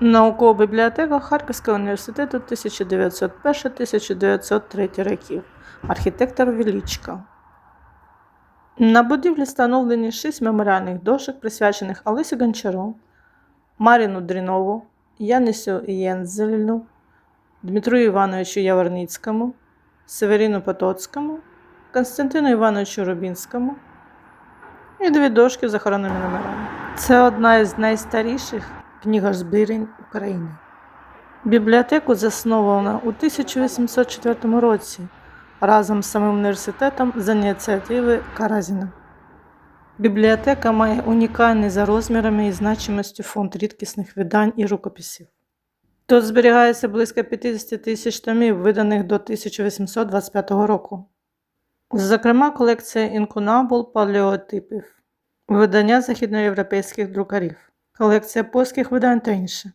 Наукова бібліотека Харківського університету 1901-1903 років. Архітектор Величко. На будівлі встановлені шість меморіальних дошок, присвячених Олесі Гончару, Маріну Дрінову, Янисю Єнзелю, Дмитру Івановичу Яворницькому, Северіну Потоцькому, Константину Івановичу Рубінському і дві дошки з охоронними номерами. Це одна із найстаріших книгозбірень України. Бібліотеку засновано у 1804 році разом з самим університетом за ініціативи Каразіна. Бібліотека має унікальний за розмірами і значимістю фонд рідкісних видань і рукописів. Тут зберігається близько 50 тисяч томів, виданих до 1825 року. Зокрема, колекція інкунабул палеотипів, видання західноєвропейських друкарів, колекція польських видань та інше.